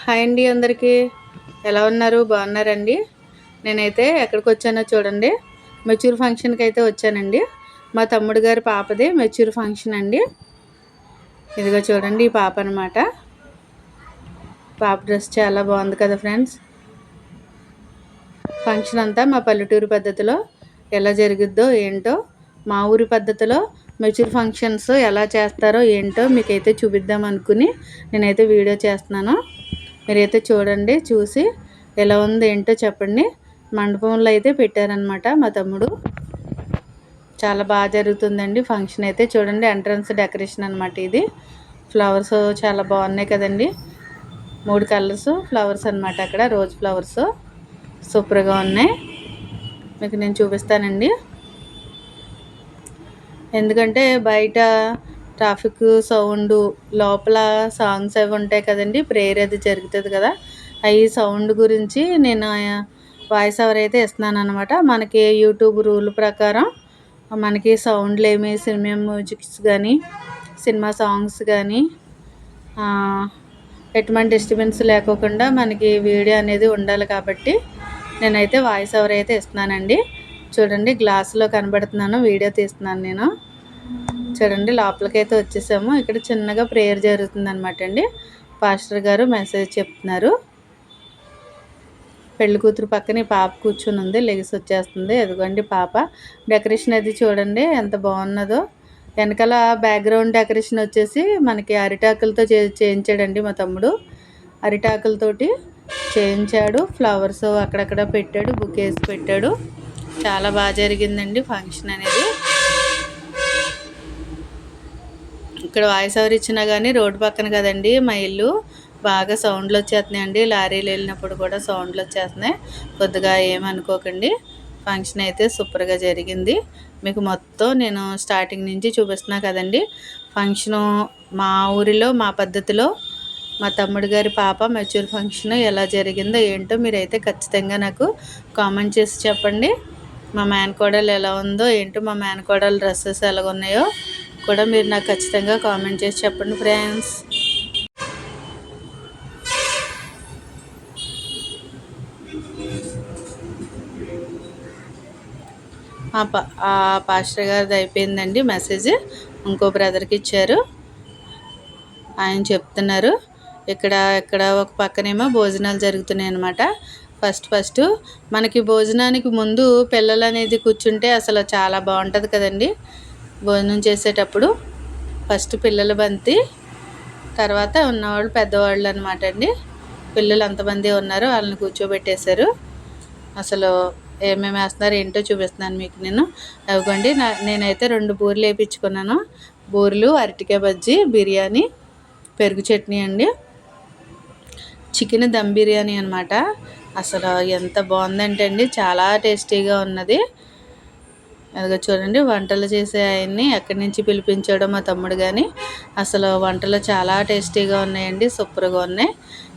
Hi అండి అందరికీ. ఎలా ఉన్నారు? బాగున్నారండి? నేనైతే ఎక్కడికి వచ్చానో చూడండి. మెచ్యూర్ ఫంక్షన్కి అయితే వచ్చానండి. మా తమ్ముడు గారి పాపది మెచ్యూర్ ఫంక్షన్ అండి. ఇదిగో చూడండి ఈ పాప అనమాట పాప డ్రెస్ చాలా బాగుంది కదా ఫ్రెండ్స్. ఫంక్షన్ అంతా మా పల్లెటూరు పద్ధతిలో ఎలా జరుగుద్దో ఏంటో మా ఊరి పద్ధతిలో మెచ్యూర్ ఫంక్షన్స్ ఎలా చేస్తారో ఏంటో మీకైతే చూపిద్దాం అనుకుని నేనైతే వీడియో చేస్తున్నాను. మీరైతే చూడండి చూసి ఎలా ఉంది ఏంటో చెప్పండి. మండపంలో అయితే పెట్టారనమాట మా తమ్ముడు. చాలా బాగా జరుగుతుందండి ఫంక్షన్ అయితే. చూడండి ఎంట్రన్స్ డెకరేషన్ అనమాట ఇది. ఫ్లవర్స్ చాలా బాగున్నాయి కదండి. మూడు కలర్స్ ఫ్లవర్స్ అనమాట అక్కడ రోజ్ ఫ్లవర్స్. సూపర్గా ఉన్నాయి. మీకు నేను చూపిస్తానండి. ఎందుకంటే బయట ట్రాఫిక్ సౌండ్ లోపల సాంగ్స్ అవి ఉంటాయి కదండి ప్రేయర్ అది జరుగుతుంది కదా. అవి సౌండ్ గురించి నేను వాయిస్ ఓవర్ అయితే ఇస్తున్నాను అనమాట మనకి యూట్యూబ్ రూల్ ప్రకారం మనకి సౌండ్లు ఏమి సినిమా మ్యూజిక్స్ కానీ సినిమా సాంగ్స్ కానీ ఎటువంటి డిస్టర్బెన్స్ లేకోకుండా మనకి వీడియో అనేది ఉండాలి కాబట్టి నేనైతే వాయిస్ ఓవర్ అయితే ఇస్తున్నానండి. చూడండి గ్లాసులో కనబడుతున్నాను వీడియో తీస్తున్నాను నేను. చూడండి లోపలికైతే వచ్చేసాము. ఇక్కడ చిన్నగా ప్రేయర్ జరుగుతుంది అనమాట అండి. పాస్టర్ గారు మెసేజ్ చెప్తున్నారు. పెళ్ళి కూతురు పక్కన పాప కూర్చుని ఉంది లెగిసి వచ్చేస్తుంది. ఎదుగండి పాప. డెకరేషన్ అది చూడండి ఎంత బాగున్నదో. వెనకాల బ్యాక్గ్రౌండ్ డెకరేషన్ వచ్చేసి మనకి అరిటాకులతో చే చేయించాడండి మా తమ్ముడు. అరిటాకులతోటి చేయించాడు ఫ్లవర్స్ అక్కడక్కడ పెట్టాడు బుకేస్ పెట్టాడు. చాలా బాగా జరిగిందండి ఫంక్షన్ అనేది. ఇక్కడ వాయిస్ ఓవర్ ఇచ్చినా కానీ రోడ్డు పక్కన కదండి మా ఇల్లు. బాగా సౌండ్లు వచ్చేస్తున్నాయండి లారీలు వెళ్ళినప్పుడు కూడా సౌండ్లు వచ్చేస్తున్నాయి కొద్దిగా ఏమనుకోకండి ఫంక్షన్ అయితే సూపర్గా జరిగింది. మీకు మొత్తం నేను స్టార్టింగ్ నుంచి చూపిస్తున్నా కదండి. ఫంక్షను మా ఊరిలో మా పద్ధతిలో మా తమ్ముడు గారి పాప మెచ్యూర్ ఫంక్షన్ ఎలా జరిగిందో ఏంటో మీరైతే ఖచ్చితంగా నాకు కామెంట్ చేసి చెప్పండి. మా మేనకోడలు ఎలా ఉందో ఏంటో మా మేనకోడలు డ్రెస్సెస్ ఎలా ఉన్నాయో కూడా మీరు నాకు ఖచ్చితంగా కామెంట్ చేసి చెప్పండి ఫ్రెండ్స్ ఆ పాస్టర్ గారిది అయిపోయిందండి మెసేజ్ ఇంకో బ్రదర్కి ఇచ్చారు. ఆయన చెప్తున్నారు ఇక్కడ ఇక్కడ ఒక పక్కనేమో భోజనాలు జరుగుతున్నాయి అనమాట ఫస్ట్ ఫస్ట్ మనకి భోజనానికి ముందు పిల్లలు అనేది కూర్చుంటే అసలు చాలా బాగుంటుంది కదండి. భోజనం చేసేటప్పుడు ఫస్ట్ పిల్లల బంతి తర్వాత ఉన్నవాళ్ళు పెద్దవాళ్ళు అనమాట అండి. పిల్లలు అంతమంది ఉన్నారు వాళ్ళని కూర్చోబెట్టేశారు. అసలు ఏమేమి వేస్తున్నారు ఏంటో చూపిస్తున్నాను మీకు నేను. అవ్వండి నా నేనైతే రెండు బూరెలు వేయించుకున్నాను బూరెలు అరటికాయ బజ్జీ బిర్యానీ పెరుగు చట్నీ అండి. చికెన్ దమ్ బిర్యానీ అనమాట అసలు ఎంత బాగుందంటే అండి చాలా టేస్టీగా ఉన్నది. అదిగో చూడండి వంటలు చేసే ఆయన్ని ఎక్కడి నుంచి పిలిపించాడో మా తమ్ముడు కానీ అసలు వంటలు చాలా టేస్టీగా ఉన్నాయండి సూపర్గా ఉన్నాయి.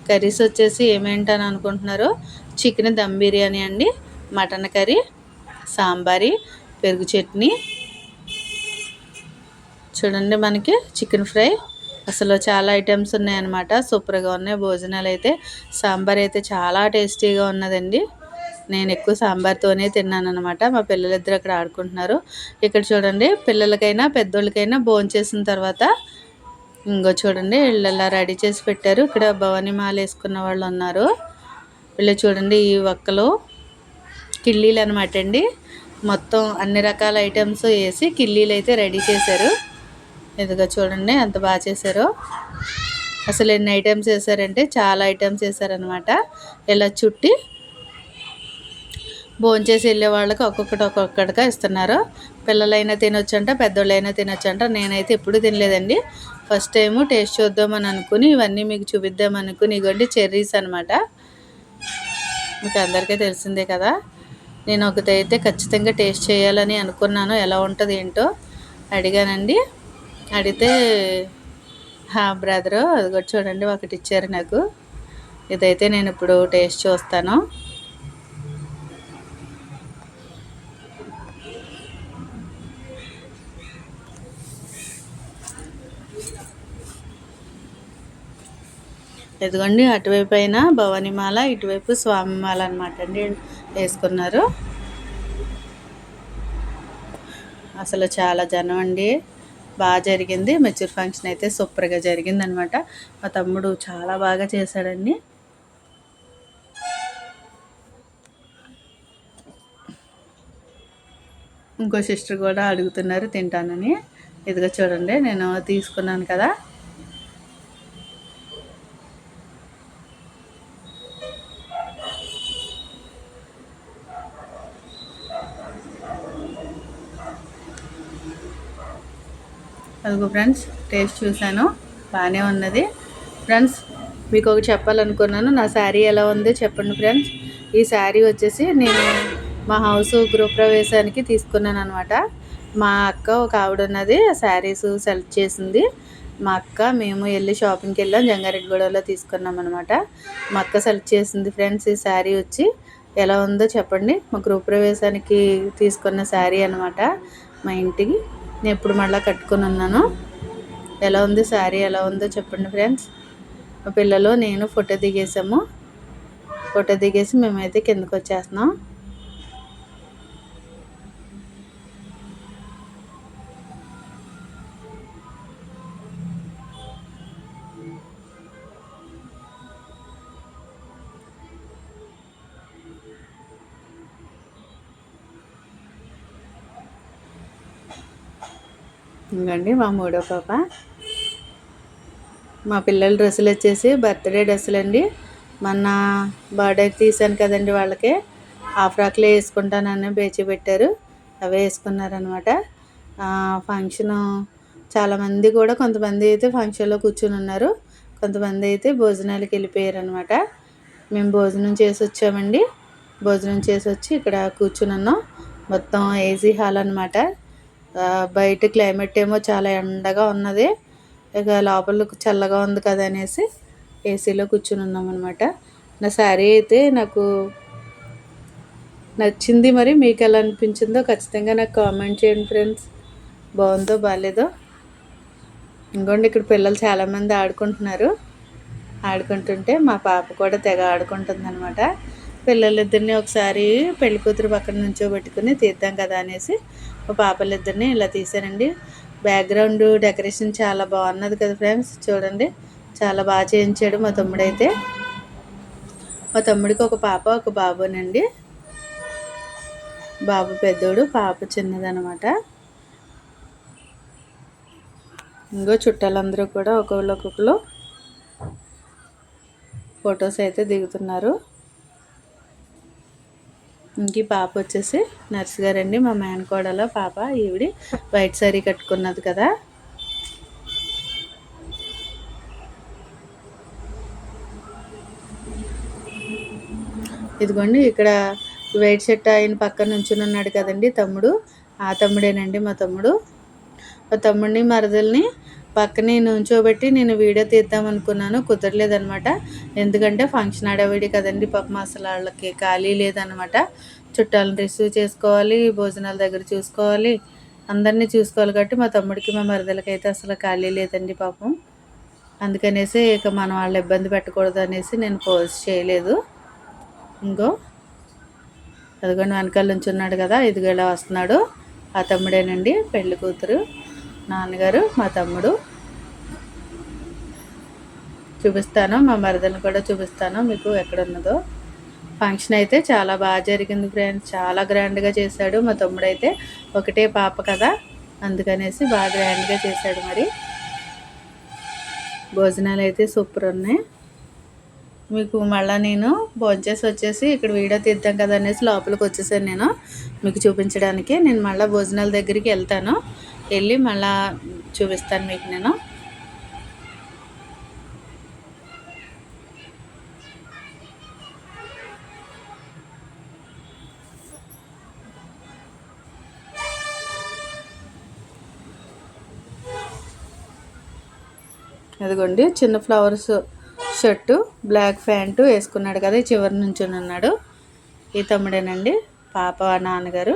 కర్రీస్ వచ్చేసి ఏమేంటని అనుకుంటున్నారు? చికెన్ దమ్ బిర్యానీ అండి మటన్ కర్రీ సాంబారి పెరుగు చట్నీ. చూడండి మనకి చికెన్ ఫ్రై. అసలు చాలా ఐటమ్స్ ఉన్నాయన్నమాట సూపర్గా ఉన్నాయి. భోజనాలు అయితే సాంబార్ అయితే చాలా టేస్టీగా ఉన్నదండి. నేను ఎక్కువ సాంబార్తోనే తిన్నాను అనమాట మా పిల్లలిద్దరు అక్కడ ఆడుకుంటున్నారు. ఇక్కడ చూడండి పిల్లలకైనా పెద్దోళ్ళకైనా చేసిన తర్వాత ఇంకో చూడండి వీళ్ళలా రెడీ చేసి పెట్టారు. ఇక్కడ భవానీ మాల వేసుకున్న వాళ్ళు ఉన్నారు. వీళ్ళు చూడండి ఈ ఒక్కలు కిల్లీలు అనమాట అండి. మొత్తం అన్ని రకాల ఐటమ్స్ వేసి కిల్లీలు అయితే రెడీ చేశారు. ఇదిగో చూడండి ఎంత బాగా చేశారో. అసలు ఎన్ని ఐటమ్స్ వేసారంటే చాలా ఐటమ్స్ వేసారనమాట ఇలా చుట్టి భోంచేసి వెళ్ళే వాళ్ళకి ఒక్కొక్కటి ఒక్కొక్కటిగా ఇస్తున్నారు. పిల్లలైనా తినొచ్చంట పెద్దోళ్ళైనా తినొచ్చంట. నేనైతే ఎప్పుడు తినలేదండి. ఫస్ట్ టైము టేస్ట్ చూద్దామని అనుకుని ఇవన్నీ మీకు చూపిద్దాం అనుకుని ఇవ్వండి చెర్రీస్ అనమాట మీకు అందరికీ తెలిసిందే కదా. నేను ఒకటైతే ఖచ్చితంగా టేస్ట్ చేయాలని అనుకున్నాను. ఎలా ఉంటుంది ఏంటో అడిగానండి. అడిగితే బ్రదరు అది కూడా చూడండి ఒకటి ఇచ్చారు నాకు. ఇదైతే నేను ఇప్పుడు టేస్ట్ చూస్తాను. ఎదుగోండి అటువైపు అయినా భవానీమాల ఇటువైపు స్వామిమాల అనమాట అండి వేసుకున్నారు. అసలు చాలా జనం అండి. బాగా జరిగింది. మెచ్యూర్ ఫంక్షన్ అయితే సూపర్గా జరిగింది అనమాట మా తమ్ముడు చాలా బాగా చేశాడండి. ఇంకో సిస్టర్ కూడా అడుగుతున్నారు తింటానని. ఇదిగో చూడండి నేను తీసుకున్నాను కదా. అదిగో ఫ్రెండ్స్ టేస్ట్ చూశాను. బాగానే ఉన్నది. ఫ్రెండ్స్ మీకు ఒక చెప్పాలనుకున్నాను. నా శారీ ఎలా ఉందో చెప్పండి ఫ్రెండ్స్. ఈ శారీ వచ్చేసి నేను మా హౌస్ గృహప్రవేశానికి తీసుకున్నాను అనమాట మా అక్క ఒక ఆవిడ ఉన్నది శారీస్ సెలెక్ట్ చేసింది. మా అక్క మేము వెళ్ళి షాపింగ్కి వెళ్ళాం జంగారెడ్డిగూడలో తీసుకున్నాం అనమాట మా అక్క సెలెక్ట్ చేసింది ఫ్రెండ్స్ ఈ శారీ వచ్చి. ఎలా ఉందో చెప్పండి. మా గృహప్రవేశానికి తీసుకున్న శారీ అనమాట మా ఇంటికి. నేను ఎప్పుడు మళ్ళీ కట్టుకుని ఉన్నాను. ఎలా ఉంది శారీ? ఎలా ఉందో చెప్పండి ఫ్రెండ్స్. మా పిల్లలు నేను ఫోటో దిగేసాము. ఫోటో దిగేసి మేమైతే కిందకు వచ్చేస్తున్నాం ఇంకండి మా మూడో పాప. మా పిల్లల డ్రెస్సులు వచ్చేసి బర్త్డే డ్రెస్సులు అండి. మొన్న బర్త్డే తీసాను కదండి వాళ్ళకి. ఆ ఫ్రాక్లే వేసుకుంటానని బేచి పెట్టారు. అవే వేసుకున్నారనమాట. ఫంక్షను చాలామంది కూడా కొంతమంది అయితే ఫంక్షన్లో కూర్చుని ఉన్నారు. కొంతమంది అయితే భోజనాలకు అనమాట మేము భోజనం చేసి వచ్చామండి. భోజనం చేసి వచ్చి ఇక్కడ కూర్చుని ఉన్నాం. మొత్తం ఏసీ హాల్ అనమాట బయట క్లైమేట్ ఏమో చాలా ఎండగా ఉన్నది. ఇక లోపల చల్లగా ఉంది కదా అనేసి ఏసీలో కూర్చుని ఉన్నాం అనమాట నా శారీ అయితే నాకు నచ్చింది మరి మీకు ఎలా అనిపించిందో ఖచ్చితంగా నాకు కామెంట్ చేయండి ఫ్రెండ్స్ బాగుందో బాగాలేదో ఇంకోండి ఇక్కడ పిల్లలు చాలామంది ఆడుకుంటున్నారు. ఆడుకుంటుంటే మా పాప కూడా తెగ ఆడుకుంటుంది అనమాట పిల్లలిద్దరిని ఒకసారి పెళ్ళి కూతురు పక్కన నుంచో పెట్టుకుని తీద్దాం కదా అనేసి మా పాపలిద్దరిని ఇలా తీశానండి. బ్యాక్గ్రౌండ్ డెకరేషన్ చాలా బాగున్నది కదా ఫ్రెండ్స్ చూడండి. చాలా బాగా చేయించాడు మా తమ్ముడైతే. మా తమ్ముడికి ఒక పాప ఒక బాబునండి. బాబు పెద్దోడు పాప చిన్నదనమాట ఇంకో చుట్టాలందరూ కూడా ఒకళ్ళు ఒక్కొక్కరు ఫొటోస్ అయితే దిగుతున్నారు. ఇంక పాప వచ్చేసి నర్స్ గారండి. మా మేనకోడలో పాప ఈవిడి వైట్ సారీ కట్టుకున్నది కదా. ఇదిగోండి ఇక్కడ వైట్ షర్ట్ ఆయన పక్కన నుంచుని ఉన్నాడు కదండి తమ్ముడు. ఆ తమ్ముడేనండి మా తమ్ముడు. మా తమ్ముడిని మరదల్ని పక్కనే నుంచోబెట్టి నేను వీడియో తీద్దాం అనుకున్నాను కుదరలేదనమాట ఎందుకంటే ఫంక్షన్ ఆడవిడి కదండి పాపం అసలు వాళ్ళకి ఖాళీ లేదనమాట చుట్టాలను రిసీవ్ చేసుకోవాలి భోజనాల దగ్గర చూసుకోవాలి అందరినీ చూసుకోవాలి కాబట్టి మా తమ్ముడికి మా మరదలకి అయితే అసలు ఖాళీ లేదండి పాపం. అందుకనేసి ఇక మనం వాళ్ళు ఇబ్బంది పెట్టకూడదు అనేసి నేను పోస్ట్ చేయలేదు. ఇంకో అదిగోండి వెనకాల నుంచి ఉన్నాడు కదా ఇదిగోలా వస్తున్నాడు. ఆ తమ్ముడేనండి పెళ్ళి కూతురు. నాన్నగారు మా తమ్ముడు. చూపిస్తాను మా మరదలను కూడా చూపిస్తాను మీకు ఎక్కడ ఉన్నదో ఫంక్షన్ అయితే చాలా బాగా జరిగింది ఫ్రెండ్స్ చాలా గ్రాండ్గా చేశాడు మా తమ్ముడు అయితే ఒకటే పాప కదా అందుకనేసి బాగా గ్రాండ్గా చేశాడు మరి. భోజనాలు అయితే సూపర్ ఉన్నాయి. మీకు మళ్ళీ నేను భోంచేసి వచ్చేసి ఇక్కడ వీడియో తీద్దాం కదా అనేసి లోపలికి వచ్చేసాను నేను. మీకు చూపించడానికి నేను మళ్ళీ భోజనాల దగ్గరికి వెళ్తాను. వెళ్ళి మళ్ళీ చూపిస్తాను మీకు నేను. అదిగోండి చిన్న ఫ్లవర్స్ షర్టు బ్లాక్ ప్యాంటు వేసుకున్నాడు కదా చివరి నుంచి ఉన్నాడు. ఈ తమ్ముడేనండి పాప నాన్నగారు.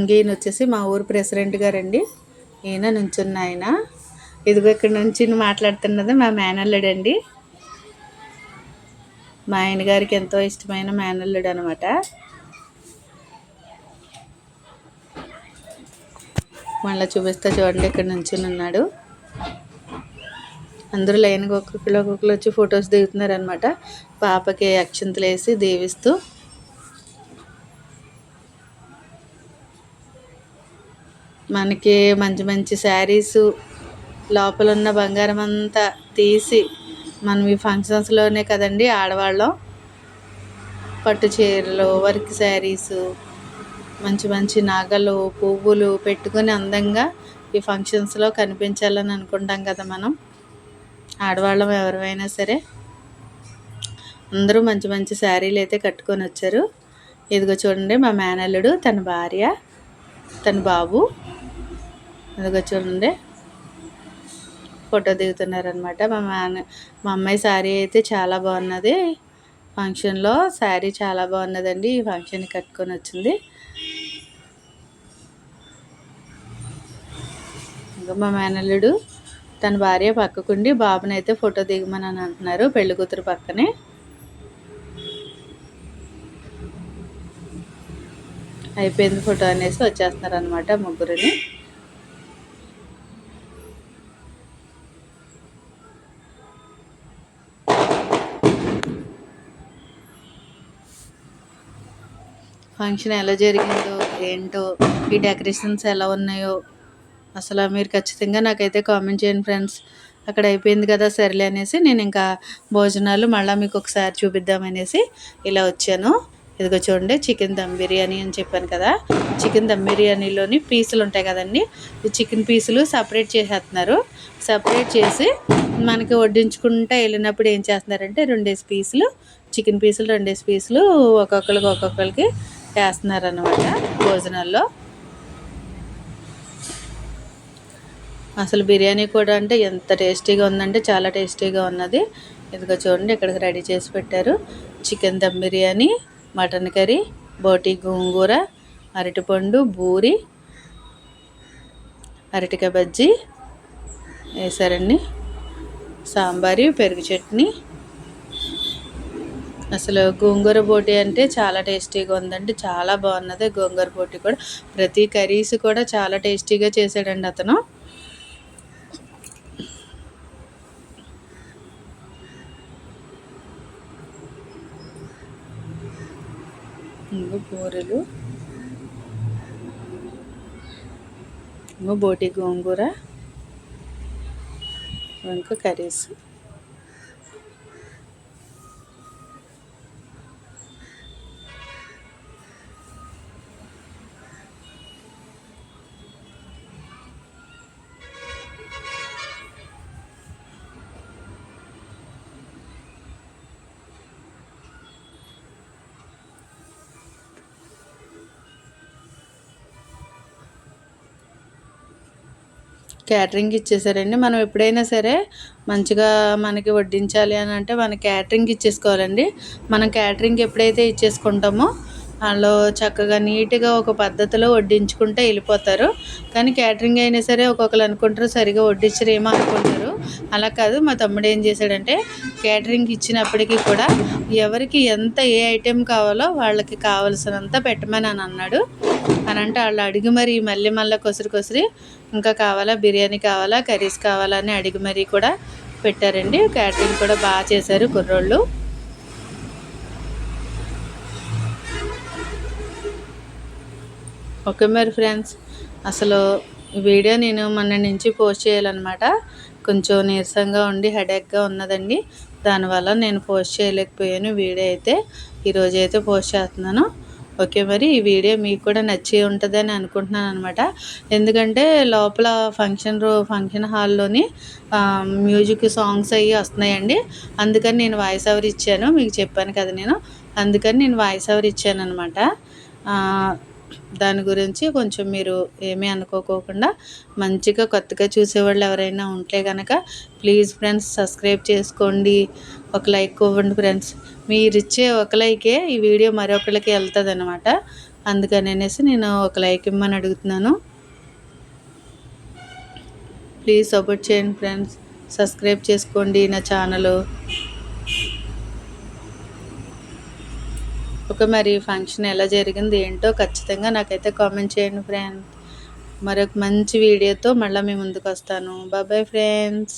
ఈయన వచ్చేసి మా ఊరు ప్రెసిడెంట్ గారండి. ఈయన నుంచున్న ఆయన. ఇదిగో ఇక్కడ నుంచి మాట్లాడుతున్నది మా మేనల్లుడు అండి మా ఆయన గారికి ఎంతో ఇష్టమైన మేనల్లుడు అనమాట మళ్ళీ చూపిస్తా చూడండి ఇక్కడ నుంచి ఉన్నాడు. అందరూ లైన్గా ఒక్కొక్కరు ఒక్కొక్కరు వచ్చి ఫొటోస్ దిగుతున్నారు అనమాట పాపకి అక్షంతలు వేసి దీవిస్తూ మనకి మంచి మంచి శారీసు లోపల ఉన్న బంగారం అంతా తీసి మనం ఈ ఫంక్షన్స్లోనే కదండి ఆడవాళ్ళం. పట్టు చీరలు వర్క్ శారీసు మంచి మంచి నగలు పువ్వులు పెట్టుకొని అందంగా ఈ ఫంక్షన్స్లో కనిపించాలని అనుకుంటాం కదా మనం. ఆడవాళ్ళం ఎవరివైనా సరే. అందరూ మంచి మంచి శారీలు అయితే కట్టుకొని వచ్చారు ఇదిగో చూడండి మా మేనల్లుడు తన భార్య తన బాబు. ఇదిగో చూడండి ఫోటో దిగుతున్నారనమాట. మా మేన మా అమ్మాయి శారీ అయితే చాలా బాగున్నది. ఫంక్షన్లో శారీ చాలా బాగున్నదండి. ఈ ఫంక్షన్ కట్టుకొని వచ్చింది. ఇంకా మా మేనల్లుడు తన భార్య పక్కకుండి బాబుని అయితే ఫోటో దిగమని అని అంటున్నారు పెళ్ళి కూతురు పక్కనే. అయిపోయింది ఫోటో అనేసి వచ్చేస్తున్నారు అనమాట ముగ్గురిని. ఫంక్షన్ ఎలా జరిగిందో ఏంటో ఈ డెకరేషన్స్ ఎలా ఉన్నాయో అసలు మీరు ఖచ్చితంగా నాకైతే కామెంట్ చేయండి ఫ్రెండ్స్. అక్కడ అయిపోయింది కదా సరేలే అనేసి నేను ఇంకా భోజనాలు మళ్ళీ మీకు ఒకసారి చూపిద్దామనేసి ఇలా వచ్చాను. ఇదిగో చూడండి చికెన్ దమ్ బిర్యానీ అని చెప్పాను కదా. చికెన్ దమ్ బిర్యానీలోని పీసులు ఉంటాయి కదండి ఈ చికెన్ పీసులు సపరేట్ చేసేస్తున్నారు. సపరేట్ చేసి మనకి వడ్డించుకుంటూ వెళ్ళినప్పుడు ఏం చేస్తున్నారంటే రెండేసి పీసులు చికెన్ పీసులు రెండేసి పీసులు ఒక్కొక్కరికి ఒక్కొక్కరికి వేస్తున్నారు అనమాట భోజనాల్లో. అసలు బిర్యానీ కూడా అంటే ఎంత టేస్టీగా ఉందంటే చాలా టేస్టీగా ఉన్నది. ఇదిగో చూడండి ఇక్కడికి రెడీ చేసి పెట్టారు. Chicken dum biryani mutton curry బోటి గోంగూర అరటిపండు బూరి అరటికాయ బజ్జీ వేసారండి. సాంబారి పెరుగు చట్నీ అసలు గోంగూర బోటి అంటే చాలా టేస్టీగా ఉందండి చాలా బాగున్నది గోంగూర బోటి కూడా. ప్రతి కర్రీస్ కూడా చాలా టేస్టీగా చేశాడండి అతను. ఇంకో బూరెలు. ఇంకో బోటి గోంగూర. ఇంకా కర్రీస్. క్యాటరింగ్ ఇచ్చేసారండి. మనం ఎప్పుడైనా సరే మంచిగా మనకి వడ్డించాలి అని అంటే మన క్యాటరింగ్ ఇచ్చేసుకోవాలండి. మనం క్యాటరింగ్ ఎప్పుడైతే ఇచ్చేసుకుంటామో వాళ్ళు చక్కగా నీట్గా ఒక పద్ధతిలో వడ్డించుకుంటే వెళ్ళిపోతారు. కానీ క్యాటరింగ్ అయినా సరే ఒక్కొక్కరు అనుకుంటారు సరిగా వడ్డించరేమో అనుకుంటారు. అలా కాదు మా తమ్ముడు ఏం చేశాడంటే క్యాటరింగ్ ఇచ్చినప్పటికీ కూడా ఎవరికి ఎంత ఏ ఐటెం కావాలో వాళ్ళకి కావలసినంత పెట్టమని అని అన్నాడు. అని అంటే వాళ్ళు అడిగి మరి మళ్ళీ మళ్ళీ కొసరి కొసరి ఇంకా కావాలా బిర్యానీ కావాలా కర్రీస్ కావాలా అని అడిగి మరీ కూడా పెట్టారండి. క్యాటరింగ్ కూడా బాగా చేశారు కుర్రోళ్ళు. ఓకే మరి ఫ్రెండ్స్ అసలు వీడియో నేను మొన్న నుంచి పోస్ట్ చేయాలన్నమాట. కొంచెం నీరసంగా ఉండి హెడేక్గా ఉన్నదండి. దానివల్ల నేను పోస్ట్ చేయలేకపోయాను. వీడియో అయితే ఈరోజు అయితే పోస్ట్ చేస్తున్నాను. ఓకే మరి ఈ వీడియో మీకు కూడా నచ్చి ఉంటుందని అనుకుంటున్నాను అనమాట ఎందుకంటే లోపల ఫంక్షన్ రూ ఫంక్షన్ హాల్లోని మ్యూజిక్ సాంగ్స్ అవి వస్తున్నాయండి. అందుకని నేను వాయిస్ ఓవర్ ఇచ్చాను. మీకు చెప్పాను కదా నేను. అందుకని నేను వాయిస్ ఓవర్ ఇచ్చాను అనమాట దాని గురించి కొంచెం మీరు ఏమీ అనుకోకోకుండా మంచిగా కొత్తగా చూసేవాళ్ళు ఎవరైనా ఉంటే కనుక ప్లీజ్ ఫ్రెండ్స్ సబ్స్క్రైబ్ చేసుకోండి. ఒక లైక్ ఇవ్వండి ఫ్రెండ్స్. మీరు ఇచ్చే ఒక లైకే ఈ వీడియో మరొకరికి వెళ్తుంది అనమాట అందుకని అనేసి నేను ఒక లైక్ ఇమ్మని అడుగుతున్నాను. ప్లీజ్ సపోర్ట్ చేయండి ఫ్రెండ్స్. సబ్స్క్రైబ్ చేసుకోండి నా ఛానల్. ఓకే మరి ఫంక్షన్ ఎలా జరిగింది ఏంటో ఖచ్చితంగా నాకైతే కామెంట్ చేయండి ఫ్రెండ్స్ మరొక మంచి వీడియోతో మళ్ళీ మీ ముందుకు వస్తాను. బాబాయ్ ఫ్రెండ్స్